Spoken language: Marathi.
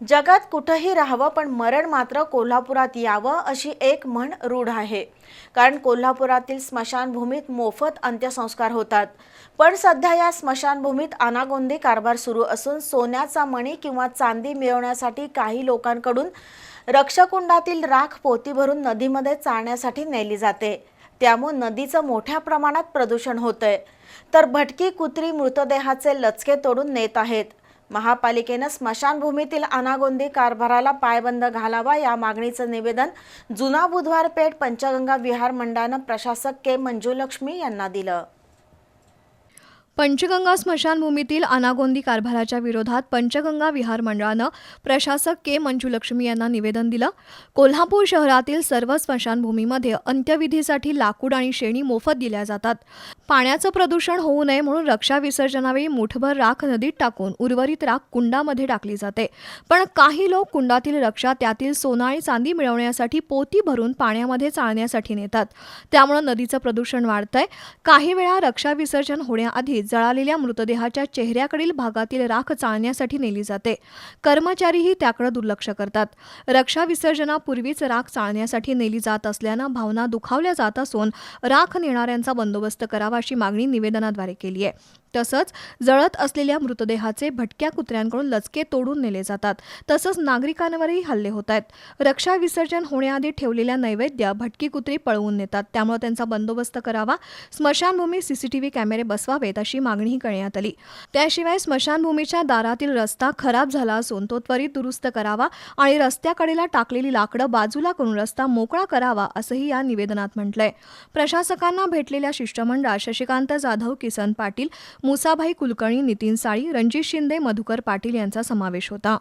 जगात कुठंही राहावं पण मरण मात्र कोल्हापुरात यावं अशी एक म्हण रूढ आहे. कारण कोल्हापुरातील स्मशानभूमीत मोफत अंत्यसंस्कार होतात. पण सध्या या स्मशानभूमीत अनागोंदी कारभार सुरू असून सोन्याचा मणी किंवा चांदी मिळवण्यासाठी काही लोकांकडून रक्षकुंडातील राख पोती भरून नदीमध्ये चालण्यासाठी नेली जाते. त्यामुळे नदीचं मोठ्या प्रमाणात प्रदूषण होतंय. तर भटकी कुत्री मृतदेहाचे लचके तोडून नेत आहेत. महापालिकेनं स्मशानभूमीतील अनागोंदी कारभाराला पायबंद घालावा या मागणीचं निवेदन जुना बुधवार पेठ पंचगंगा विहार मंडळानं प्रशासक के मंजुलक्ष्मी यांना दिलं. पंचगंगा स्मशानभूमीतील अनागोंदी कारभाराच्या विरोधात पंचगंगा विहार मंडळानं प्रशासक के मंजुलक्ष्मी यांना निवेदन दिलं. कोल्हापूर शहरातील सर्व स्मशानभूमीमध्ये अंत्यविधीसाठी लाकूड आणि शेणी मोफत दिल्या जातात. पाण्याचं प्रदूषण होऊ नये म्हणून रक्षा विसर्जनावेळी मुठभर राख नदीत टाकून उर्वरित राख कुंडामध्ये टाकली जाते. पण काही लोक कुंडातील रक्षा त्यातील सोनं आणि चांदी मिळवण्यासाठी पोती भरून पाण्यामध्ये चालण्यासाठी नेतात. त्यामुळे नदीचं प्रदूषण वाढतंय. काही वेळा रक्षा विसर्जन होण्याआधी जळालेल्या मृतदेहाच्या चेहऱ्याकडील भागातील राख चाळण्यासाठी नेली जाते. कर्मचारीही त्याकडे दुर्लक्ष करतात. रक्षा विसर्जनापूर्वीच राख चाळण्यासाठी नेली जात असल्यानं भावना दुखावल्या जात असून राख नेणाऱ्यांचा बंदोबस्त करावा अशी मागणी निवेदनाद्वारे केली आहे. तसंच जळत असलेल्या मृतदेहाचे भटक्या कुत्र्यांकडून लचके तोडून नेले जातात. तसंच नागरिकांवरही हल्ले होत आहेत. रक्षा विसर्जन होण्याआधी ठेवलेल्या नैवेद्य भटकी कुत्री पळवून नेतात. त्यामुळे त्यांचा बंदोबस्त करावा स्मशानभूमी सीसीटीव्ही कॅमेरे बसवावेत अशी मागणीही करण्यात आली. त्याशिवाय स्मशानभूमीच्या दारातील रस्ता खराब झाला असून तो त्वरित दुरुस्त करावा आणि रस्त्याकडेला टाकलेली लाकडं बाजूला करून रस्ता मोकळा करावा असंही या निवेदनात म्हटलंय. प्रशासकांना भेटलेल्या शिष्टमंडळात शशिकांत जाधव किसन पाटील मुसाभाई कुलकर्णी नितीन साळी रणजित शिंदे मधुकर पाटील यांचा समावेश होता.